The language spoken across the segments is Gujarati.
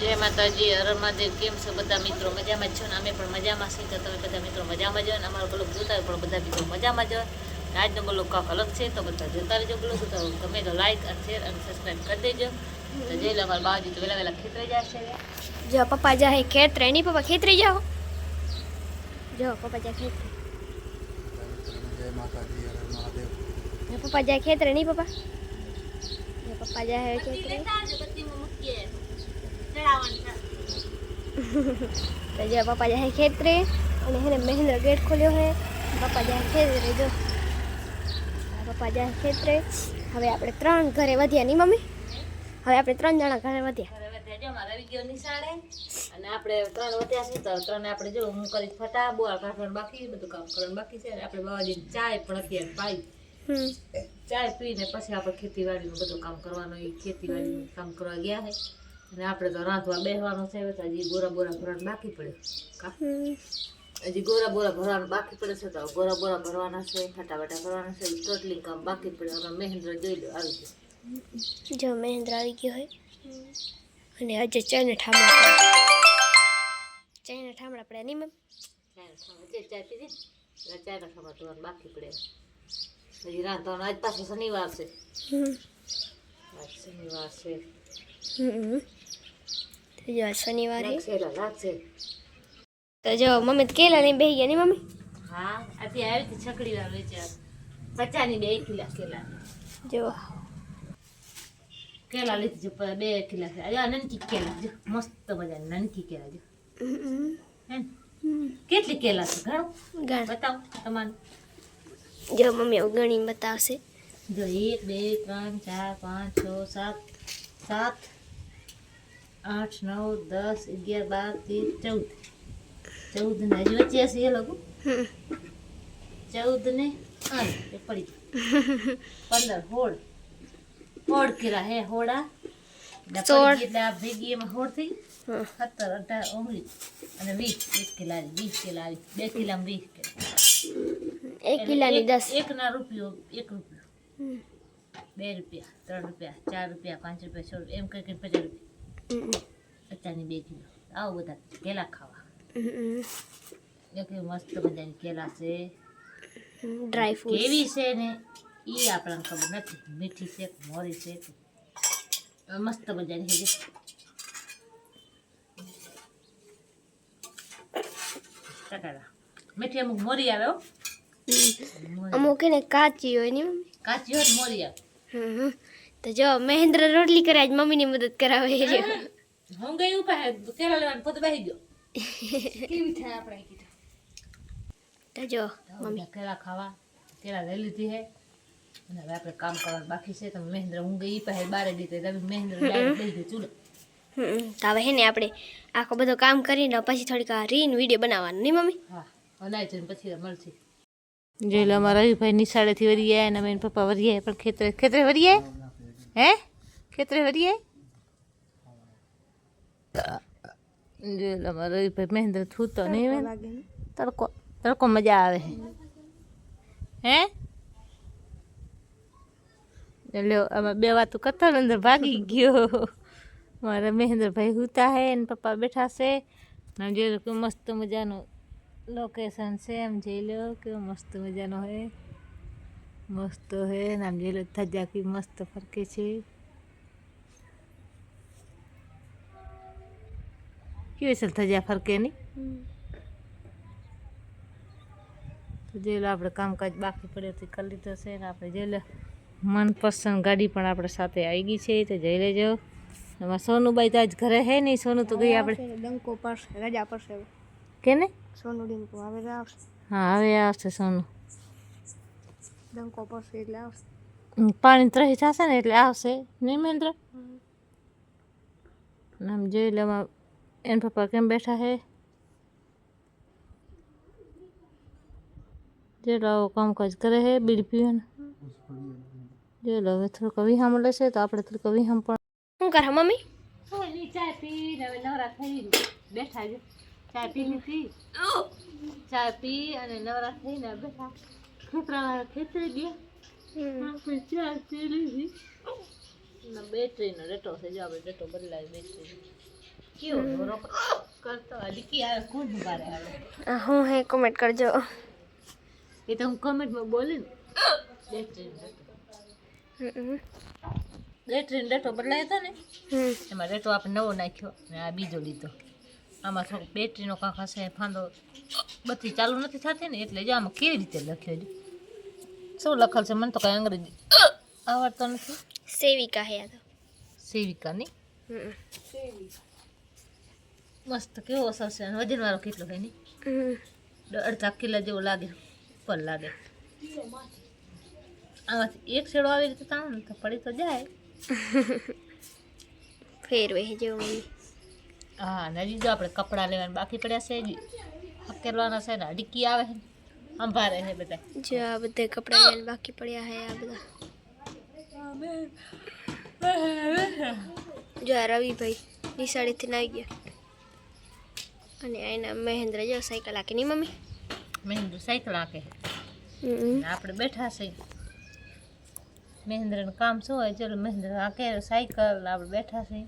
જય માતાજી હર મહાદેવ કેમ છો બધા મિત્રો મજામાં જ છો ને અમે પણ મજામાં છીએ તો તમે બધા મિત્રો મજામાં જાઓ ને અમારો બ્લોગ જોતા હોય પણ બધા મિત્રો મજામાં જાઓ ને આજનો બ્લોગ કાંક અલગ છે તો બધા જોતા રહેજો બ્લોગ તો ગમે તો લાઈક અને શેર અને સબસ્ક્રાઈબ કરી દેજો તો જઈ લો અમારા બાજુ તો વહેલા વહેલા ખેતરે જશે જો પપ્પા જાય ખેતરે નહીં પપ્પા ખેતરી જાઓ જો પપ્પા જાય ખેતરે જય માતાજી હર મહાદેવ જો પપ્પા જાય ખેતરે નહીં પપ્પા જો પપ્પા જાય ખેતરે તો જો પપ્પા જાય ખેતરે અને હેને મહેન્દ્ર ગેટ ખોલ્યો હે. પપ્પા જાય ખેતરે જો. પપ્પા જાય ખેતરે. હવે આપણે ત્રણ ઘરે વધ્યા નહીં મમ્મી? હવે આપણે ત્રણ જણા ઘરે વધ્યા. અને આપણે ત્રણ વધ્યા છે તો ત્રણે આપણે જો હું કરી ફટા બોલ કાઢવાનું બાકી બધું કામ કરવાનું બાકી છે. અને આપણે બાવાજી ચાય પણ અત્યારે પાઈ. ચાય પીને પછી આપણે ખેતીવાડીનું બધું કામ કરવાનું. ખેતીવાડીનું કામ કરવા ગયા છે. અને આપણે તો રાંધવા બેહવાનું છે તો હજી ગોરા બોરા ભરવાનું બાકી પડે. હજી ગોરા બોરા ભરવાનું બાકી પડે છે તો ગોરા બોરા ભરવાના છે ફટાફટા ભરવાના છે ટોટલી કામ બાકી પડે. હવે મહેન્દ્ર જોઈ લો આવી ગયું. જો મહેન્દ્ર આવી ગયો હોય. અને આજે ચાને ઠામડા ચાને ઠામડા પડ્યા નહીં મેમ? ચાને ઠામડા ચાય પીધી ને ચાયના ખાવા ધોવાનું બાકી પડે હજી રાંધવાનું આજ પાછો શનિવાર છે. આજ શનિવાર છે. હમ તો જો શનિવારે. તો જો મમ્મી કેલા લઈને બેહી ગયા ની મમ્મી? હા અત્યારે આવી હતી છકડી વાર વેચ્યા પચાની બે કિલા કેલા. જો. કેલા લીધી છે બે કિલા છે. આ નનકી કેલા જો મસ્ત મજાની નનકી કેલા જો. કેટલી કેલા છે ઘણું? ગણ બતાવો તમારું. જો મમ્મી આવું ગણીને બતાવશે. જો એક બે ત્રણ ચાર પાંચ છ સાત. સાત. આઠ નવ દસ અગિયાર બાર તેર ચૌદ ચૌદ ને હજી વચ્ચે હશે એ લોકો હમ ચૌદ ને આઠ એ પડી ગયું. પંદર હોળ હોળ કેરા હે હોડા એટલે સોળ. પડી ગઈ એટલે આ ભેગી એમાં હોળ થઈ હમ. સત્તર અઢાર ઓગણીસ અને વીસ એક કિલા આવી, વીસ કિલા આવી. બે કિલામાં વીસ કિલા એક કિલાની એટલે દસ એક- એકના રૂપિયો એક રૂપિયો હમ. બે રૂપિયા ત્રણ રૂપિયા ચાર રૂપિયા પાંચ રૂપિયા છ રૂપિયા એમ કરીને પચાસ રૂપિયા હમ. પચાસની આવો બધા કેલા ખાવા. મસ્ત મજાની કેલા છે. ડ્રાય ફ્રૂટ કેવી છે ને એ આપણને ખબર નથી. મીઠી છે મોરી છે. મસ્ત મજાની છે. મીઠી અમુક મોરી આવે અમુક એને કાચી હોય ને કાચી હોય મોરી આવે. હમ. તો જો મહેન્દ્ર રોટલી કરે આજ મમ્મીની મદદ કરાવે છે. હું ગઈ કેળા લેવાનું પોતે બેસી ગયો. કેવી થાય આપણે કીધું? તો જો મમ્મી કેળા ખાવા કેળા લઈ લીધી હે. અને હવે આપણે કામ કરવાનું બાકી છે તો મહેન્દ્ર હું ગઈ પાસે બારે ગઈ તમે મહેન્દ્ર ડાયરેક્ટ લઈ ગયો ચૂલો. હમ. તો હવે હે ને આપણે આખો બધો કામ કરીને પછી થોડીક આ રીન વીડિયો બનાવવાનું નહીં મમ્મી? હા હલાઈ જઈને પછી મળશે. જોઈ લો અમારા રવિભાઈ નિશાળેથી વરી ગયા અને અમે પપ્પા વરી ગયા પણ ખેતરે ખેતરે વરી ગયા હે? ખેતરે અમારા રવિભાઈ મહેન્દ્ર થૂતો નહીં તડકો તડકો મજા આવે. હે? લ્યો આમાં બે વાતો કરતા અંદર ભાગી ગયો. મારા મહેન્દ્રભાઈ હુતા હે ને પપ્પા બેઠા છે. ને જોઈ લો કેવું મસ્ત મજાનું લોકેશન છે એમ જોઈ લો કેવું મસ્ત મજાનું હે. મસ્ત હે ને આમ જોઈ લો ધજા કેવી મસ્ત ફરકે છે કેવી છે ધજા ફરકે ની તો જોઈ લો આપણે કામકાજ બાકી પડે તો કરી લીધો છે ને આપણે જોઈ લો મનપસંદ ગાડી પણ આપણે સાથે આવી ગઈ છે તો જઈ લેજો એમાં સોનુબાઈ તો આજ ઘરે હે નહીં સોનું તો ગઈ આપણે ડંકો પડશે રજા પડશે કેને સોનું ડીંકો હવે આવશે હા હવે આવશે સોનું ડંકો પડશે એટલે આવશે પાણી ત્રહી થશે ને એટલે આવશે નહીં મહેન્દ્ર આમ જોઈ લે એન પપ્પા કેમ બેઠા હે જે લો કામકાજ કરે હે બીડી પીવે ને જોઈ લો હવે થોડુંક વિહામ લેશે તો આપણે થોડુંક વિહામ પણ શું કરે મમ્મી ચા પી હવે નવરા થઈ બેઠા છે ચા પી લીધી ચા પી અને નવરા થઈને બેઠા ખેતરા ખેતરે ગયા આપણે ચા પી લીધી બેટરીનો ડેટો છે જો આપણે ડેટો બદલાવી બેટરી કયો દોરો કરતો ડીકી આવે કોણ બારે આવે આ હું હે કોમેન્ટ કરજો એ તો હું કમેન્ટમાં બોલી ને બે ટ્રેન હમ બે ટ્રેન ડેટો બદલાયો હતો ને હમ એમાં ડેટો આપણે નવો નાખ્યો ને આ બીજો લીધો આમાં થોડુંક બેટરીનો કાંક હશે ફાંદો બત્તી ચાલુ નથી થતી ને એટલે જો આમાં કેવી રીતે લખ્યો છે શું લખેલ છે મને તો કાંઈ અંગ્રેજી આવડતો નથી સેવિકા હે આ તો સેવિકાની હમ મસ્ત કેવો અસર છે અને વજનવાળો કેટલો થાય નહીં હમ અડધા કિલો જેવો લાગે ઉપર લાગે આમાંથી એક શેડો આવી રીતે તાણ તો પડી તો જાય ફેરવે હે જેવું મમ્મી હા અને હજી જો આપણે કપડાં લેવાના બાકી પડ્યા છે હજી હકેલવાના છે ને ડીકી આવે છે અંભારે છે બધા જો આ બધા કપડાં લેવાના બાકી પડ્યા હે આ બધા જો આ રવિભાઈ નિશાળીથી આવી ગયા અને એના મહેન્દ્ર જો સાયકલ હાકે નહીં મમ્મી મહેન્દ્ર સાયકલ આંકે હમ ને આપણે બેઠા છે મહેન્દ્રનું કામ શું હોય ચલો મહેન્દ્ર આંકે સાયકલ ને આપણે બેઠા છે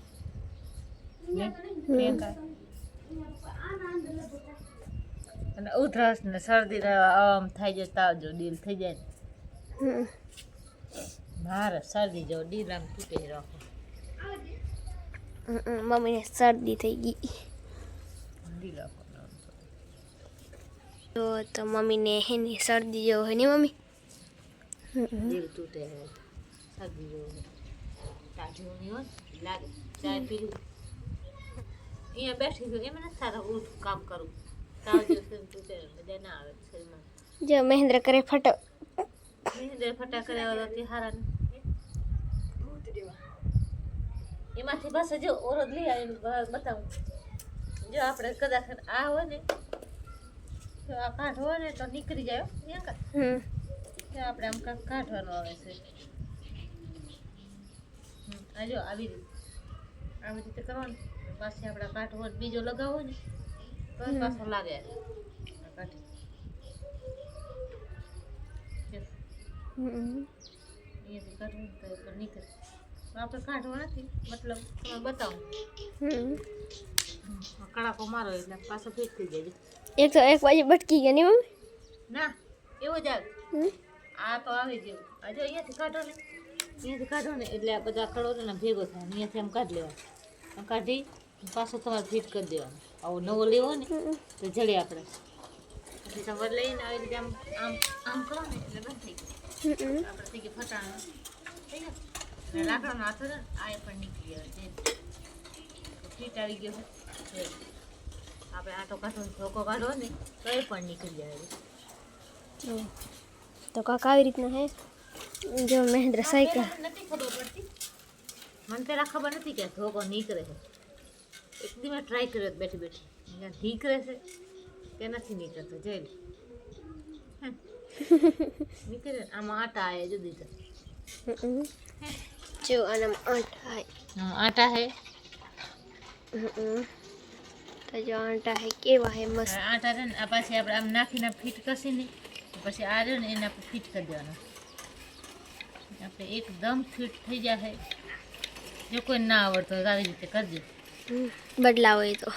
ને ટેકા. અને ઉધરસ ને શરદી આમ થઈ જાય તાવ જો ડીલ થઈ જાય ને. મારે શરદી જો ડીલ આમ તૂટે રાખો. મમ્મીને શરદી થઈ ગઈ. ડીલ તો તો મમ્મીને હે ને શરદી જેવો હોય ને મમ્મી. દિલ તૂટે શરદી જેવું તાજું નહીં હોય લાગે. ચાય પીલું અહીંયા બેઠી છું એમ નથી સારા કામ કરું. જો મહેન્દ્ર કરે ફટો. મહેન્દ્ર ફટા કર્યા હતા તે એમાંથી બસ જો ઓરદ લઈ આવીને બતાવું. જો આપણે કદાચ આ હોય ને જો આ કાઢ હોય ને તો નીકળી જાય હમ. તો આપણે આમ કાંક કાઢવાનું આવે છે. આ જો આવી રીતે. આવી રીતે કરવાનું. પાછી આપણે કાઢવો હોય, બીજો લગાવવો ને તો જ પાછો લાગે આ કાઢી જો, હમ અહીંયાથી કાઢવું તો એ પણ નીકળે તો આપણે કાઢવો નથી મતલબ તમે બતાવો હમ આ કડાકો મારો એટલે પાછો ફિટ થઈ જાય એક તો એક બાજુ ભટકી ગયા નહીં મમ્મી ના એવો જ આવે હમ આ તો આવી ગયું આ જો અહીંયાથી કાઢો ને અહીંયાથી કાઢો ને એટલે આ બધા ખડો છે ને ભેગો થાય ને અહીંયાથી આમ કાઢી લેવાનો આમ કાઢી પાછો તમારે ફિટ કરી દેવાનો આવો નવો લેવો ને તો જડે આપણે. પછી લઈને આવી રીતે આમ આમ આમ કરો ને એટલે બંધ થઈ ગયું. આપણે થઈ ગયું ફટાણું. થઈ ગયું? લાકડાનો હાથો છે ને આ પણ નીકળી આવે ફીટ આવી ગયો છે. આપણે આટો કાઢો ધોકો કાઢો ને તો એ પણ નીકળી જાય. હમ. તો કાક આવી રીતના હે? જો મહેન્દ્ર સાયકલ. નથી ખબર પડતી. મને પેલા ખબર નથી કે ધોકો નીકળે છે. એક દી મેં ટ્રાય કર્યો હતો બેઠી બેઠી અહીંયા નીકળે છે કે નથી નીકળતો જોઈ લે. હે. નીકળે ને. આમાં આટા આવે જુદી તો હમ. જો આનામાં આંટા હે આટા હે હમ. તો જો આંટા હે કેવા હે મસ્ત આટા છે ને આ પાછી આપણે આમ નાખીને ફિટ કરશી ને પછી આ રહ્યો ને એને આપણે ફિટ કરી દેવાનો આપણે એકદમ ફિટ થઈ જશે જો કોઈ ના આવડતો હોય તો આવી રીતે કરજો હમ. બદલાવો એ તો.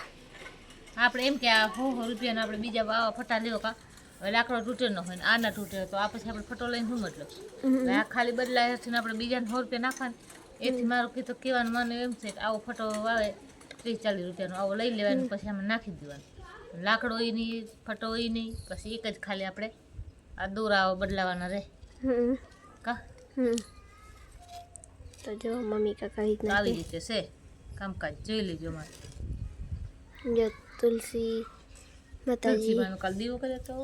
આપણે એમ કે આ હો હો રૂપિયાનો આપણે બીજા આવા ફટા લેવો કા. લાકડો તૂટે ન હોય ને આના તૂટે તો આ પછી આપણે ફટો લઈને શું મતલબ? આ ખાલી બદલાય છે ને આપણે બીજાને સો રૂપિયા નાખવાનું. એથી મારું કીધું કહેવાનું મને એમ છે કે આવો ફટો આવે ત્રીસ ચાલીસ રૂપિયાનો આવો લઈ લેવાનું પછી આમાં નાખી દેવાનું. લાકડો એ નહીં ફટો એ નહીં પછી એક જ ખાલી આપણે આ દોરા બદલાવાના રહે. કા. તો જો મમ્મી કાકા આવી રીતે છે. કામકાજ જોઈ લેજો મારે જો તુલસી માતાજી તુલસીમાનો કાલ દીવો કર્યો તો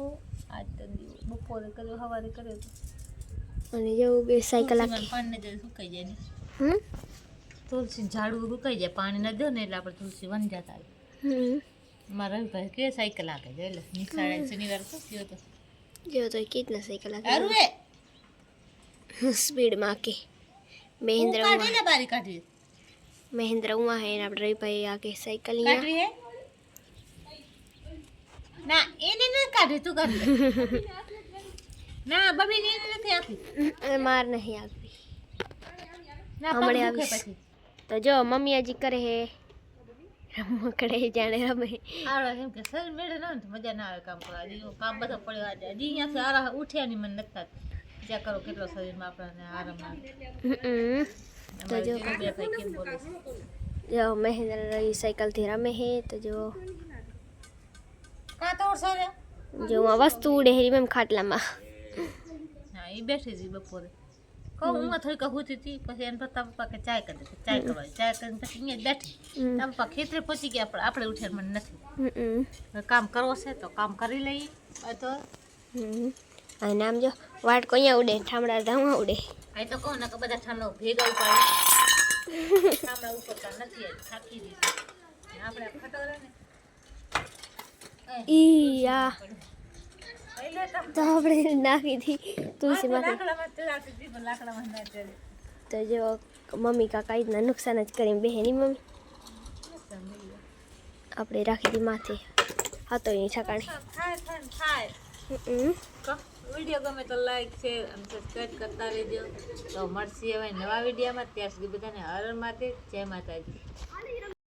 આજ તો દીવો બપોરે કર્યો સવારે કર્યો તો અને જેવું બે સાયકલ તુલસીમાં આખી પાણીને જલ્દી સુકાઈ જાય ને હમ તુલસી ઝાડવું સુકાઈ જાય પાણી ન દો ને એટલે આપણે તુલસી વંજા થાય હમ મારા રવિભાઈ કે સાયકલ આકે જાય એટલે નિશાળે શનિવાર તો ગયો તો જો તો કેટલા સાયકલ અરુ આખી એ સ્પીડમાં આકે મહેન્દ્ર હું ઉમા કાઢી લે બારી કાઢી મહેન્દ્ર ઉમા હે ને આપણે રવિભાઈ આકે સાયકલ અહીંયા કાઢી હે ના એને નથી કાઢી તું કાઢી લે ના બબી ને એને નથી આપી અને માર નહીં આપવી ના હમણાં પગ દુખે આવીશ. પછી તો જો મમ્મી હજી કરે હે રમકડે જાણે રમે આવડે કેમ કે શરીર મેળે ના હોય ને તો મજા ના આવે કામ કરવા હજી કામ બધો પડ્યો આજે હજી અહીંયાથી આરા ઉઠ્યા ની મને નથી થતું વિચાર કરો કેટલો શરીરમાં આપણને આરામ આવે હમ. તો જો અમારે બે ભાઈ કેમ બોલે છે જો મહેન્દ્ર રહી સાયકલથી રમે હે તો જો કાં તો ઓળસો રે જો આ વસ્તુ ઉડે હેરી મેમ ખાટલામાં હા એ બેઠી હતી બપોરે કહું હું થોડીક હુતી હતી પછી એને પપ્પા પપ્પા કે ચાય કરી દે ચાય કરવા ચાય કરીને પછી અહીંયા જ બેઠી હમ. તારા પપ્પા ખેતરે પહોંચી ગયા પણ આપણે ઉઠ્યા મને નથી હમ. હવે કામ કરવો છે તો કામ કરી લઈએ આ તો હમ. અને આમ જો વાટકો અહીંયા ઉડે ઠામડા ધામા ઉડે. આ તો કહો ને કે બધા ઠામડા ભેગા ઉપાડે. ઠામડા ઉપડતા નથી થાકી દીધું આપણે ખટોરે ને. ઈ આ તો આપણે નાખી હતી તુલસી ચડે. તો જો મમ્મી કાકા રીતના નુકસાન જ કરીને બેહેની મમ્મી. આપણે રાખી હતી માથે. હતો એની ઠકાણે વીડિયો ગમે તો લાઈક શેર અને સબસ્ક્રાઈબ કરતા રહેજો. તો મળશે હવે નવા વિડીયોમાં. ત્યાં સુધી બધાને હરણ માટે જય માતાજી.